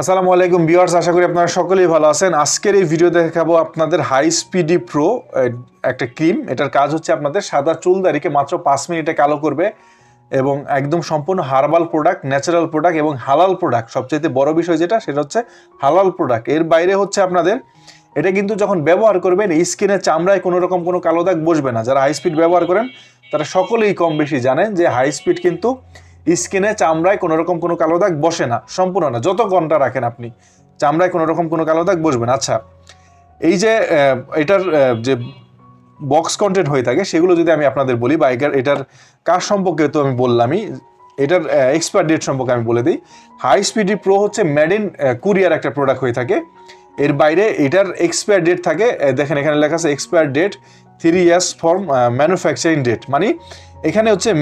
আসসালামু আলাইকুম ভিউয়ার্স, আশা করি আপনারা সকলেই ভালো আছেন। আজকের এই ভিডিও দেখাবো আপনাদের হাই স্পিডি প্রো একটা ক্রিম। এটার কাজ হচ্ছে আপনাদের সাদা চুল চুলদারিকে মাত্র পাঁচ মিনিটে কালো করবে এবং একদম সম্পূর্ণ হার্বাল প্রোডাক্ট ন্যাচারাল প্রোডাক্ট এবং হালাল প্রোডাক্ট সবচেয়ে বড় বিষয় যেটা, সেটা হচ্ছে হালাল প্রোডাক্টের বাইরে হচ্ছে আপনাদের, এটা কিন্তু যখন ব্যবহার করবেন স্কিনের চামড়ায় কোনো রকম কোনো কালো দাগ বসবে না। যারা হাই স্পিড ব্যবহার করেন, তারা সকলেই কম বেশি জানেন যে হাই স্পিড কিন্তু স্কিনে চামড়ায় কোনো রকম কোনো কালো দাগ বসে না, সম্পূর্ণ না। যত ঘণ্টা রাখেন আপনি, চামড়ায় কোনো রকম কোনো কালো দাগ বসবে না। আচ্ছা এই যে এটার যে বক্স কন্টেন্ট হয়ে থাকে, সেগুলো যদি আমি আপনাদের বলি, বা এটার কার সম্পর্কে তো আমি বললামই, এটার এক্সপায়ার ডেট সম্পর্কে আমি বলে দিই। হাই স্পিডি প্রো হচ্ছে মেড ইন কুরিয়ার একটা প্রোডাক্ট হয়ে থাকে। এর বাইরে এটার এক্সপায়ার ডেট থাকে দেখেন এখানে লেখা আছে expire date three years for manufacturing date মানে এখানে হচ্ছে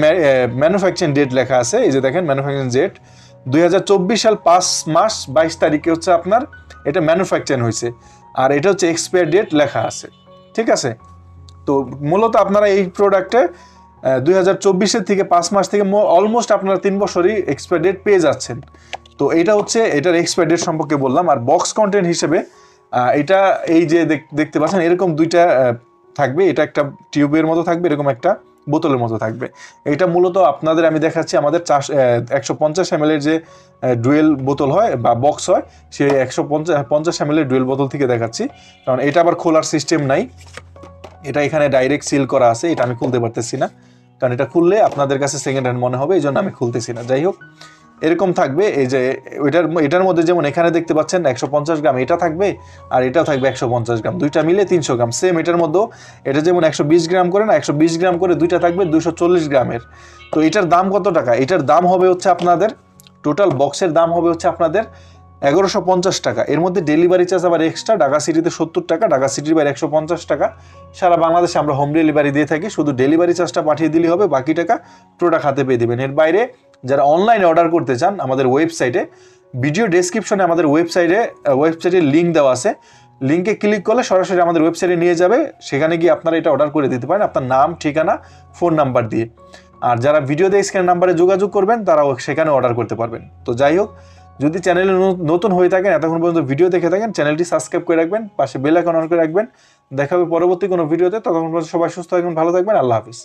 ম্যানুফ্যাকচারিং ডেট লেখা আছে। এই যে দেখেন ম্যানুফ্যাকচারিং ডেট দু হাজার চব্বিশ সাল পাঁচ মাস বাইশ তারিখে হচ্ছে আপনার এটা ম্যানুফ্যাকচারিং হয়েছে। আর এটা হচ্ছে এক্সপায়ার ডেট লেখা আছে। ঠিক আছে? তো মূলত আপনারা এই প্রোডাক্টে দুই হাজার চব্বিশের থেকে পাঁচ মাস থেকে অলমোস্ট আপনারা তিন বছরই এক্সপায়ার ডেট পেয়ে যাচ্ছেন। তো এটা হচ্ছে, এটার এক্সপায়ার ডেট সম্পর্কে বললাম। আর বক্স কন্টেন্ট হিসেবে এটা এই যে দেখ- দেখতে পাচ্ছেন, এরকম দুইটা থাকবে, এটা একটা টিউবের মতো থাকবে, এরকম একটা বোতলের মতো থাকবে। এটা মূলত আপনাদের আমি দেখাচ্ছি আমাদের চাষ একশো পঞ্চাশ এম এর যে ডুয়েল বোতল হয় বা বক্স হয়, সেই একশো পঞ্চাশ পঞ্চাশ এম এর ডুয়েল বোতল থেকে দেখাচ্ছি। কারণ এটা আবার খোলার সিস্টেম নাই। এটা এখানে ডাইরেক্ট সিল করা আছে, এটা আমি খুলতে পারতেছি না। কারণ এটা খুললে আপনাদের কাছে সেকেন্ড হ্যান্ড মনে হবে, এই জন্য আমি খুলতেছি না। যাই হোক এরকম থাকবে, এই যে এটার এটার মধ্যে যেমন এখানে দেখতে পাচ্ছেন একশো পঞ্চাশ গ্রাম, এটা থাকবে আর এটাও থাকবে একশো পঞ্চাশ গ্রাম। দুইটা মিলে তিনশো গ্রাম। সেম এটার মধ্যেও, এটা যেমন একশো বিশ গ্রাম করে না, একশো বিশ গ্রাম করে দুইটা থাকবে দুশো চল্লিশ গ্রামের। তো এটার দাম কত টাকা? এটার দাম হবে হচ্ছে আপনাদের, টোটাল বক্সের দাম হবে হচ্ছে আপনাদের এগারোশো পঞ্চাশ টাকা। এর মধ্যে ডেলিভারি চার্জ আবার এক্সট্রা, ঢাকা সিটিতে সত্তর টাকা, ঢাকা সিটির বাইরে একশো পঞ্চাশ টাকা। সারা বাংলাদেশে আমরা হোম ডেলিভারি দিয়ে থাকি, শুধু ডেলিভারি চার্জটা পাঠিয়ে দিলেই হবে, বাকি টাকা প্রোডাক্ট হাতে পেয়ে দেবেন। এর বাইরে যারা অনলাইনে অর্ডার করতে চান আমাদের ওয়েবসাইটে ভিডিও ডেসক্রিপশনে আমাদের ওয়েবসাইটে ওয়েবসাইটের লিঙ্ক দেওয়া আছে। লিঙ্কে ক্লিক করলে সরাসরি আমাদের ওয়েবসাইটে নিয়ে যাবে। সেখানে গিয়ে আপনারা এটা অর্ডার করে দিতে পারেন। আপনার নাম, ঠিকানা ফোন নাম্বার দিয়ে। আর যারা ভিডিও দিয়ে স্ক্যান নাম্বারে যোগাযোগ করবেন, তারাও সেখানে অর্ডার করতে পারবেন। তো যাই হোক, যদি চ্যানেলে নতুন হয়ে থাকেন, এতক্ষণ পর্যন্ত ভিডিও দেখে থাকেন চ্যানেলটি সাবস্ক্রাইব করে রাখবেন, পাশে বেল আইকন অন করে রাখবেন। দেখা হবে পরবর্তী কোনো ভিডিওতে ততক্ষণ পর্যন্ত সবাই সুস্থ থাকবেন, ভালো থাকবেন। আল্লাহ হাফিজ।